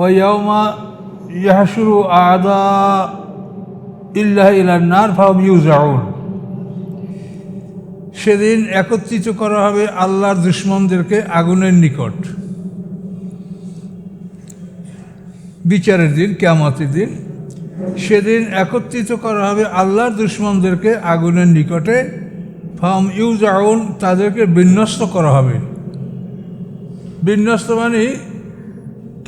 ওয়াউমা ইয়াহসুরু আদা ইল্লাহ ইলান্নার ফাহম ইউজাউন সেদিন একত্রিত করা হবে আল্লাহর দুশ্মনদেরকে আগুনের নিকট। বিচারের দিন, কেয়ামতের দিন, সেদিন একত্রিত করা হবে আল্লাহর দুশ্মনদেরকে আগুনের নিকটে। ফাম ইউজাউন, তাদেরকে বিন্যস্ত করা হবে। বিন্যস্ত মানে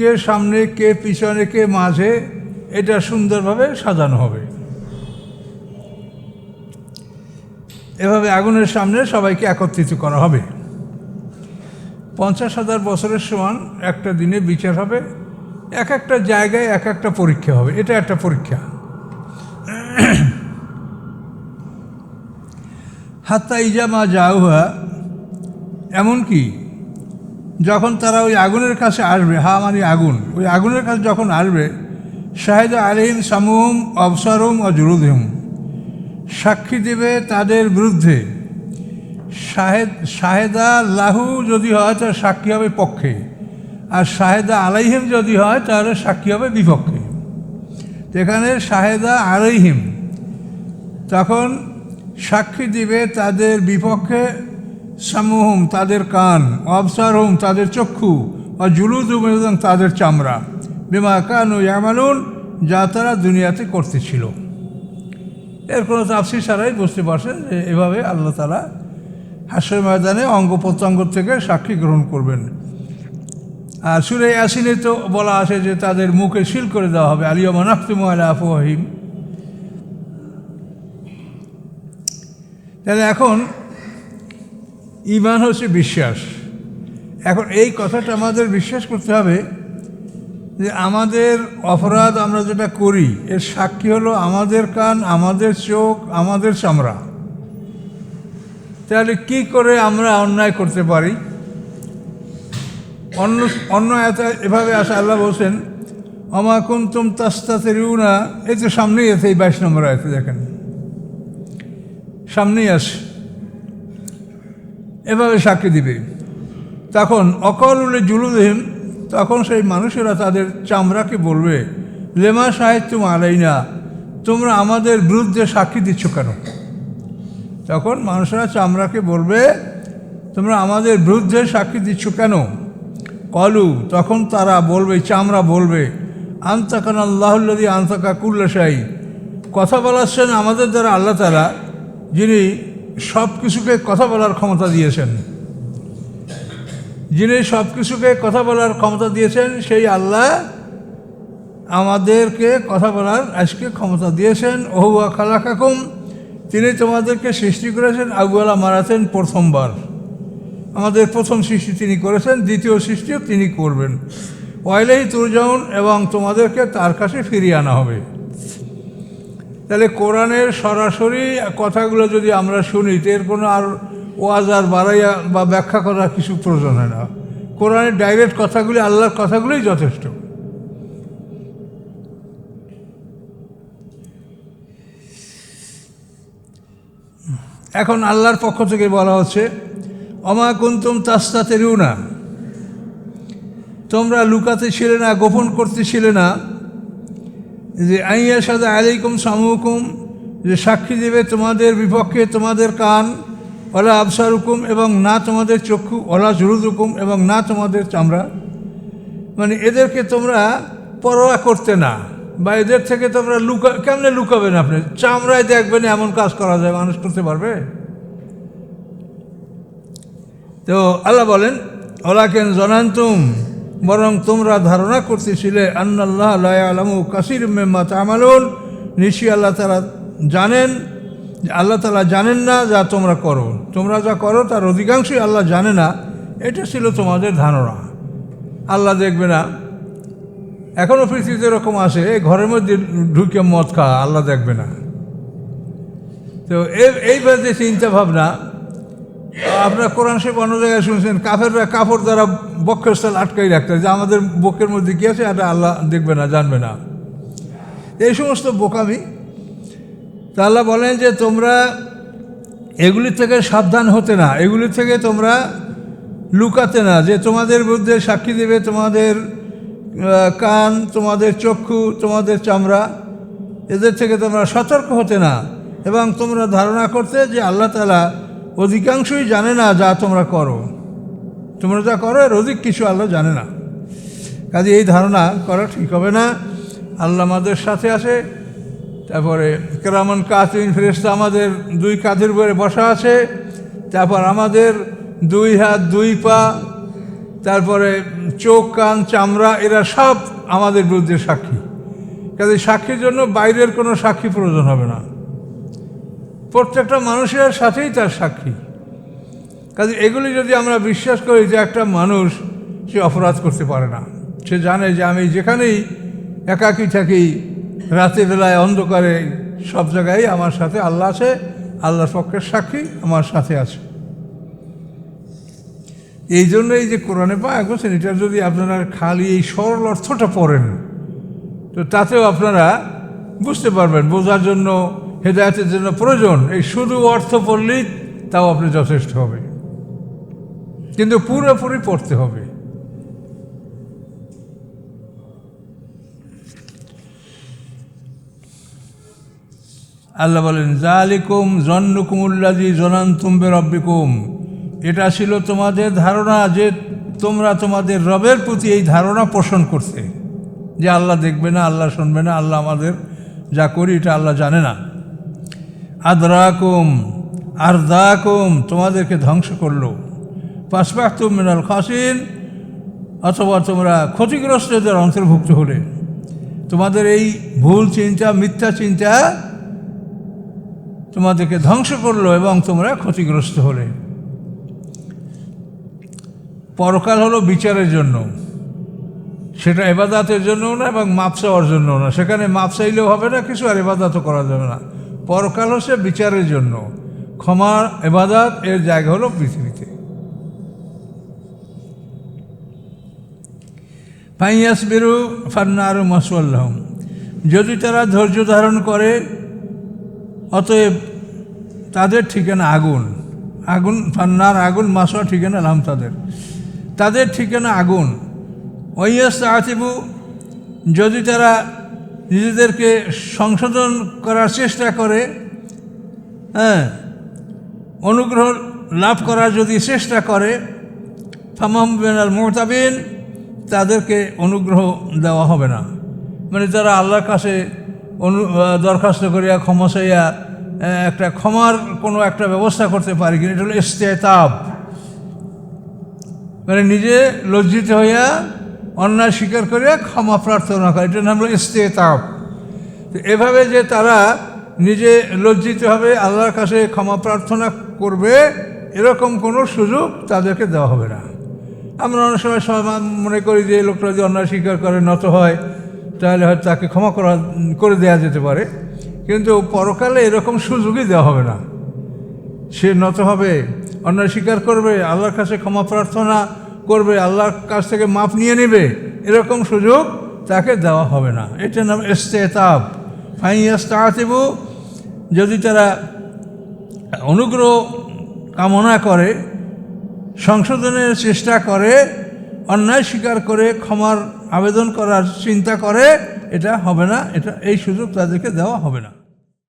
কে সামনে, কে পিছনে, কে মাঝে, এটা সুন্দরভাবে সাজানো হবে। এভাবে আগুনের সামনে সবাইকে একত্রিত করা হবে। পঞ্চাশ হাজার বছরের সমান একটা দিনে বিচার হবে। এক একটা জায়গায় এক একটা পরীক্ষা হবে। এটা একটা পরীক্ষা। হাত্তা ইজামা যাওয়া, এমনকি যখন তারা ওই আগুনের কাছে আসবে, হা মানে আগুন, ওই আগুনের কাছে যখন আসবে, শাহেদ আলিম সামুম অবসরম ও জুরুদহিম সাক্ষী দেবে তাদের বিরুদ্ধে। শাহেদ, শাহেদা লাহু যদি হয় তাহলে সাক্ষী হবে পক্ষে, আর শাহেদা আলাইহিম যদি হয় তাহলে সাক্ষী হবে বিপক্ষে। এখানে শাহেদা আলাইহিম, তখন সাক্ষী দিবে তাদের বিপক্ষে সামুহুম, তাদের কান, অবসারহুম, তাদের চক্ষু, ও জুলুদুম এবং তাদের চামড়া। বিমা কান ও ইয়ামালুন, যা তারা দুনিয়াতে করতেছিল। এর কোনো তাফসি ছাড়াই বুঝতে পারছেন যে এভাবে আল্লাহ তালা হাস্যের ময়দানে অঙ্গ প্রত্যঙ্গ থেকে সাক্ষী গ্রহণ করবেন। আর সুরে ইয়াসিনে তো বলা আছে যে তাদের মুখে সিল করে দেওয়া হবে। আলিয়া মানাফতুম আলা আফওয়াহিম তাহলে এখন ইমান হচ্ছে বিশ্বাস। এখন এই কথাটা আমাদের বিশ্বাস করতে হবে যে আমাদের অপরাধ আমরা যেটা করি, এর সাক্ষী হলো আমাদের কান, আমাদের চোখ, আমাদের চামড়া। তাহলে কি করে আমরা অন্যায় করতে পারি? অন্য অন্য এভাবে আসা, আল্লাহ বলছেন অমা কুন্তুম তাস্তাতে রিউনা এই তো সামনেই আছে এই বাইশ নম্বর আয়তে, দেখেন। সামনেই আসে। এভাবে সাক্ষী দিবে। তখন অকলুলে জুলুদহিম তখন সেই মানুষেরা তাদের চামড়াকে বলবে, লেমা সাহিত্য আলাই না তোমরা আমাদের বিরুদ্ধে সাক্ষী দিচ্ছ কেন? তখন মানুষেরা চামড়াকে বলবে, তোমরা আমাদের বিরুদ্ধে সাক্ষী দিচ্ছ কেন? কলু, তখন তারা বলবে, চামড়া বলবে আন্তাকান আল্লাহুল্লাদি আন্তাকা কুল্লাশাহী কথা বলাচ্ছেন আমাদের দ্বারা আল্লাহ তালা যিনি সব কিছুকে কথা বলার ক্ষমতা দিয়েছেন। যিনি সব কিছুকে কথা বলার ক্ষমতা দিয়েছেন, সেই আল্লাহ আমাদেরকে কথা বলার আজকে ক্ষমতা দিয়েছেন। ওহুয়া খালাকাকুম, তিনি তোমাদেরকে সৃষ্টি করেছেন আগুয়ালা মারাতেন প্রথমবার। আমাদের প্রথম সৃষ্টি তিনি করেছেন, দ্বিতীয় সৃষ্টিও তিনি করবেন। ওয়াইলেই তুরজাউন, এবং তোমাদেরকে তার কাছে ফিরিয়ে আনা হবে। তাহলে কোরআনের সরাসরি কথাগুলো যদি আমরা শুনি, তো এর কোনো আর ওয়াজ আর বাড়াইয়া বা ব্যাখ্যা করার কিছু প্রয়োজন হয় না। কোরআনের ডাইরেক্ট কথাগুলি আল্লাহর কথাগুলোই যথেষ্ট। এখন আল্লাহর পক্ষ থেকে বলা হচ্ছে, অমা কুন্তুম তাস্তাতে না তোমরা লুকাতে ছিলে না, গোপন করতে ছিলে না। যে আইয়া সাদা আলাইকুম সামুকুম, যে সাক্ষী দেবে তোমাদের বিপক্ষে তোমাদের কান ওলা আবসার হুকুম এবং না তোমাদের চক্ষু ওলা জরুদ হুকুম এবং না তোমাদের চামড়া। মানে এদেরকে তোমরা পরোয়া করতে না, বা এদের থেকে তোমরা লুকা, কেমনে লুকাবেন আপনি? চামড়ায় দেখবেন এমন কাজ করা যায়, মানুষ করতে পারবে? তো আল্লাহ বলেন, ওলাকেন জনান্তুম বরং তোমরা ধারণা করতেছিলে, আন্নাল্লাহ আলামু কাসির মেম্মা তামালুন। নিশ্চয়ই আল্লাহ তালা জানেন, আল্লাহ তালা জানেন না যা তোমরা করো। তোমরা যা করো, তার অধিকাংশই আল্লাহ জানে না। এটা ছিল তোমাদের ধারণা। আল্লাহ দেখবে না। এখনও পৃথিবীতে এরকম আসে ঘরের মধ্যে ঢুকে মদ খাওয়া, আল্লাহ দেখবে না। তো এই যে চিন্তা ভাবনা আপনার কোরআন সে অন্য জায়গায় শুনছেন, কাফেররা কাপড় দ্বারা বক্ষের স্থল আটকাই রাখতে যে আমাদের বক্ষের মধ্যে কী আছে, এটা আল্লাহ দেখবে না, জানবে না। এই সমস্ত বোকামি, তা আল্লাহ বলেন যে তোমরা এগুলি থেকে সাবধান হতে না, এগুলি থেকে তোমরা লুকাতে না, যে তোমাদের বিরুদ্ধে সাক্ষী দেবে তোমাদের কান, তোমাদের চক্ষু, তোমাদের চামড়া, এদের থেকে তোমরা সতর্ক হতে না। এবং তোমরা ধারণা করতে যে আল্লাহ তালা অধিকাংশই জানে না যা তোমরা করো। তোমরা যা করো, এর অধিক কিছু আল্লাহ জানে না। কাজে এই ধারণা করা ঠিক হবে না। আল্লাহ আমাদের সাথে আছে। তারপরে কেরামন কাতিন ফেরেস্তা আমাদের দুই কাঁধের উপরে বসা আছে। তারপর আমাদের দুই হাত, দুই পা, তারপরে চোখ, কান, চামড়া, এরা সব আমাদের বিরুদ্ধে সাক্ষী। কাজে সাক্ষীর জন্য বাইরের কোনো সাক্ষী প্রয়োজন হবে না। প্রত্যেকটা মানুষের সাথেই তার সাক্ষী। কাজে এগুলি যদি আমরা বিশ্বাস করি যে একটা মানুষ সে অপরাধ করতে পারে না, সে জানে যে আমি যেখানেই একাকী থাকি, রাতের বেলায় অন্ধকারে সব জায়গায় আমার সাথে আল্লাহ আছে, আল্লাহর পক্ষের সাক্ষী আমার সাথে আছে। এই জন্য এই যে কোরআনে পাক বলছেন, এটা যদি আপনারা খালি এই সরল অর্থটা পড়েন, তো তাতেও আপনারা বুঝতে পারবেন, বোঝার জন্য হেদায়তের জন্য প্রয়োজন। এই শুধু অর্থ পড়লেই তাও আপনি যথেষ্ট হবে। কিন্তু পুরোপুরি পড়তে হবে। আল্লাহ বলেন, জালিকুম জন্নুকুমুল্লাজি জনান্তুম্বে রব্বিকুম এটা ছিল তোমাদের ধারণা যে তোমরা তোমাদের রবের প্রতি এই ধারণা পোষণ করতে যে আল্লাহ দেখবে না, আল্লাহ শুনবে না, আল্লাহ আমাদের যা করি এটা আল্লাহ জানে না। আদরাকুম, আরদাকুম, তোমাদেরকে ধ্বংস করল। পাশপাক্তুম মিনাল খাসিন, অথবা তোমরা ক্ষতিগ্রস্তদের অন্তর্ভুক্ত হলে। তোমাদের এই ভুল চিন্তা, মিথ্যা চিন্তা তোমাদেরকে ধ্বংস করল এবং তোমরা ক্ষতিগ্রস্ত হলে। পরকাল হলো বিচারের জন্য। সেটা এবাদাতের জন্য না এবং মাপ চাওয়ার জন্য না। সেখানে মাপ চাইলেও হবে না, কিছু আর এবাদাতও করা যাবে না। পরকাল হচ্ছে বিচারের জন্য। ক্ষমা, এবাদাত, এর জায়গা হলো পৃথিবীতে। ফাইয়াস বেরু ফান্নার মাসুয়াল্লাহম যদি তারা ধৈর্য ধারণ করে, অতএব তাদের ঠিকানা আগুন। আগুন, ফান্নার আগুন মাসুয়া ঠিকানা নাম তাদের। তাদের ঠিকানা আগুন। ওয়াইয়াস আতিবু যদি তারা নিজেদেরকে সংশোধন করার চেষ্টা করে হ্যাঁ অনুগ্রহ লাভ করার যদি চেষ্টা করে ফামাম বেনাল মোহতাবিন তাদেরকে অনুগ্রহ দেওয়া হবে না। মানে যারা আল্লাহর কাছে অনু দরখাস্ত করিয়া ক্ষমা চাইয়া একটা ক্ষমার কোনো একটা ব্যবস্থা করতে পারি কিন্তু এটা হলো ইস্তেতাব। মানে নিজে লজ্জিত হইয়া অন্যায় স্বীকার করে ক্ষমা প্রার্থনা করে। এটার নাম হলো ইস্তেতাব। তো এভাবে যে তারা নিজে লজ্জিত হবে, আল্লাহর কাছে ক্ষমা প্রার্থনা করবে, এরকম কোনো সুযোগ তাদেরকে দেওয়া হবে না। আমরা অনেক সময় মনে করি যে লোকটা যদি অন্যায় স্বীকার করে, নত হয়, তাহলে হয়তো তাকে ক্ষমা করা, করে দেওয়া যেতে পারে। কিন্তু পরকালে এরকম সুযোগই দেওয়া হবে না। সে নত হবে, অন্যায় স্বীকার করবে, আল্লাহর কাছে ক্ষমা প্রার্থনা করবে, আল্লাহর কাছ থেকে মাপ নিয়ে নেবে, এরকম সুযোগ তাকে দেওয়া হবে না। এটার নাম এস্তেতাব ফাইয়াস্তাতিবু, যদি তারা অনুগ্রহ কামনা করে, সংশোধনের চেষ্টা করে, অন্যায় স্বীকার করে, ক্ষমার আবেদন করার চিন্তা করে, এটা হবে না, এটা, এই সুযোগ তাদেরকে দেওয়া হবে না।